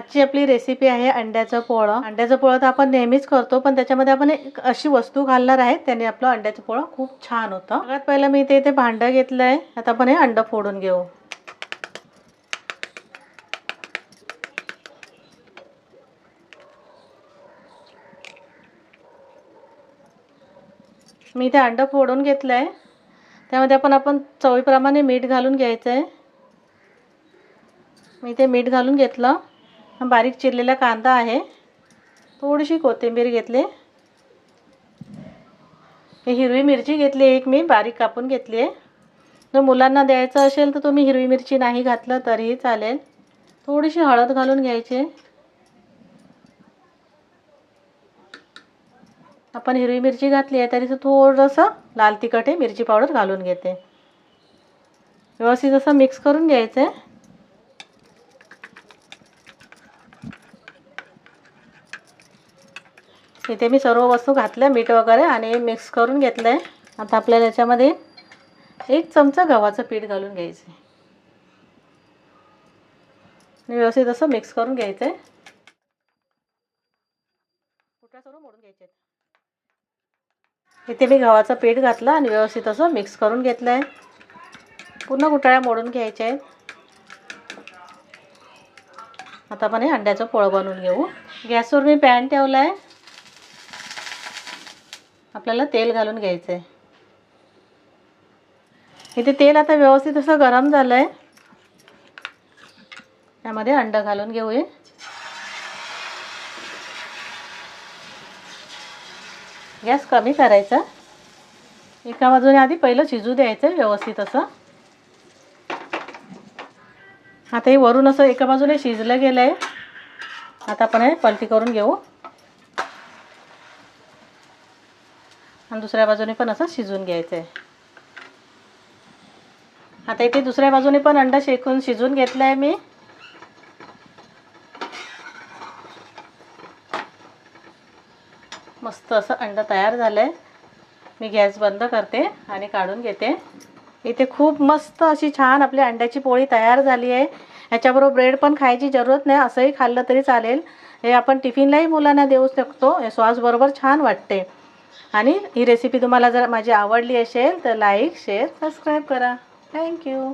आजची आपली रेसिपी आहे अंड्याचं पोळं. अंड्याचं पोळं तर आपण नेहमीच करतो पण त्याच्यामध्ये आपण एक अशी वस्तू घालणार आहे त्याने आपलं अंड्याचं पोळं खूप छान होतं. सगळ्यात पहिलं मी इथे इथे भांडं घेतलं आहे आता आपण हे अंडं फोडून घेऊ. मी इथे अंडं फोडून घेतलं आहे त्यामध्ये आपण आपण चवीप्रमाणे मीठ घालून घ्यायचं आहे मी इथे मीठ घालून घेतलं. हा बारीक चिरलेला कांदा आहे. थोडीशी कोथिंबीर घेतली. हे हिरवी मिरची घेतली एक मी बारीक कापून घेतली आहे. जर मुलांना द्यायचं असेल तर तुम्ही हिरवी मिरची नाही घातलं तरीही चालेल. थोडीशी हळद घालून घ्यायची. आपण हिरवी मिरची घातली आहे तरी थोडंसं लाल तिखट हे मिरची पावडर घालून घेते. व्यवस्थित असं मिक्स करून घ्यायचं आहे इथे मी सर्व वस्तू घातल्या मीठ वगैरे आणि मिक्स करून घेतलं आहे आता आपल्याला याच्यामध्ये एक चमचा गव्हाचं पीठ घालून घ्यायचं आहे व्यवस्थित असं मिक्स करून घ्यायचं आहे कुठल्या सर्व मोडून घ्यायचे इथे मी गव्हाचं पीठ घातलं आणि व्यवस्थित असं मिक्स करून घेतलं आहे पूर्ण गुटाळ्या मोडून घ्यायच्या आहेत. आता आपण हे अंड्याचं पोळं बनवून घेऊ. गॅसवर मी पॅन ठेवला आहे आपल्याला तेल घालून घ्यायचं आहे इथे तेल आता व्यवस्थित असं गरम झालं आहे त्यामध्ये अंडं घालून घेऊया. गॅस कमी करायचा. एका बाजूने आधी पहिलं शिजू द्यायचं व्यवस्थित असं. आता हे वरून असं एका बाजूने शिजलं गेलं आहे आता आपण हे पलटी करून घेऊ. आणि दुसऱ्या बाजूने पण असं शिजून घ्यायचं आहे आता इथे दुसऱ्या बाजूने पण अंडा शेकून शिजून घेतलं आहे मी. मस्त असं अंडं तयार झालं आहे मी गॅस बंद करते आणि काढून घेते. इथे खूप मस्त अशी छान आपली अंड्याची पोळी तयार झाली आहे. ह्याच्याबरोबर ब्रेड पण खायची जरूरत नाही असंही खाल्लं तरी चालेल. हे आपण टिफिनलाही मुलांना देऊ शकतो. हे सॉसबरोबर छान वाटते. आणि ही रेसिपी तुम्हाला जर माझी आवडली असेल तर लाईक शेअर सबस्क्राईब करा. Thank you